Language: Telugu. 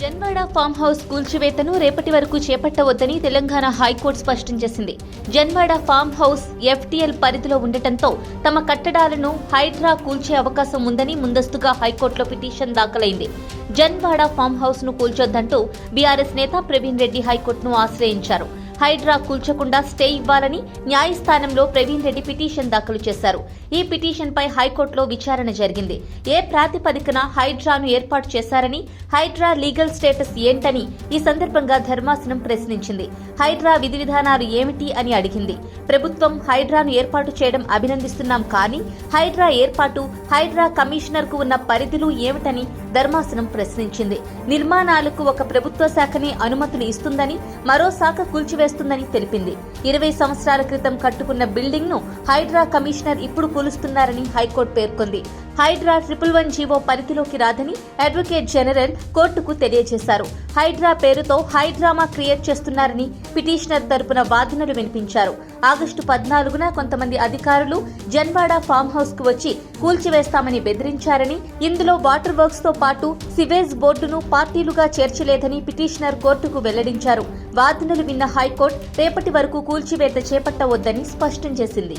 జన్వాడ ఫామ్ హౌస్ కూల్చివేతను రేపటి వరకు చేపట్టవద్దని తెలంగాణ హైకోర్టు స్పష్టం చేసింది. జన్వాడ ఫామ్ హౌస్ ఎఫ్టీఎల్ పరిధిలో ఉండటంతో తమ కట్టడాలను హైడ్రా కూల్చే అవకాశం ఉందని ముందస్తుగా హైకోర్టులో పిటిషన్ దాఖలైంది. జన్వాడ ఫామ్ హౌస్ను కూల్చొద్దంటూ బీఆర్ఎస్ నేత ప్రవీణ్ రెడ్డి హైకోర్టును ఆశ్రయించారు. హైడ్రా కూల్చకుండా స్టే ఇవ్వాలని న్యాయస్థానంలో ప్రవీణ్ రెడ్డి పిటిషన్ దాఖలు చేశారు. ఈ పిటిషన్ పై హైకోర్టులో విచారణ జరిగింది. ఏ ప్రాతిపదికన హైడ్రాను ఏర్పాటు చేశారని హైడ్రా లీగల్ స్టేటస్ ఏంటని ఈ సందర్భంగా ధర్మాసనం ప్రశ్నించింది. హైడ్రా విధి విధానాలు ఏమిటి అని అడిగింది. ప్రభుత్వం హైడ్రాను ఏర్పాటు చేయడం అభినందిస్తున్నాం కానీ హైడ్రా ఏర్పాటు హైడ్రా కమిషనర్కు ఉన్న పరిధులు ఏమిటని ధర్మాసనం ప్రశ్నించింది. నిర్మాణాలకు ఒక ప్రభుత్వ శాఖని అనుమతులు ఇస్తుందని మరో శాఖ చేస్తుందని తెలిపింది. ఇరవై సంవత్సరాల క్రితం కట్టుకున్న బిల్డింగ్ను హైడ్రా కమిషనర్ ఇప్పుడు కూలుస్తున్నారని హైకోర్టు పేర్కొంది. హైడ్రా ట్రిపుల్ వన్ జీవో పరిధిలోకి రాదని అడ్వకేట్ జనరల్ కోర్టుకు తెలియజేశారు. హైడ్రా పేరుతో హైడ్రామా క్రియేట్ చేస్తున్నారని పిటిషనర్ తరపున వాదనలు వినిపించారు. ఆగస్టు పద్నాలుగున కొంతమంది అధికారులు జన్వాడ ఫామ్ హౌస్కు వచ్చి కూల్చివేస్తామని బెదిరించారని ఇందులో వాటర్ వర్క్స్తో పాటు సివేజ్ బోర్డును పార్టీలుగా చేర్చలేదని పిటిషనర్ కోర్టుకు వెల్లడించారు. వాదనలు విన్న హైకోర్టు రేపటి వరకు కూల్చివేత చేపట్టవద్దని స్పష్టం చేసింది.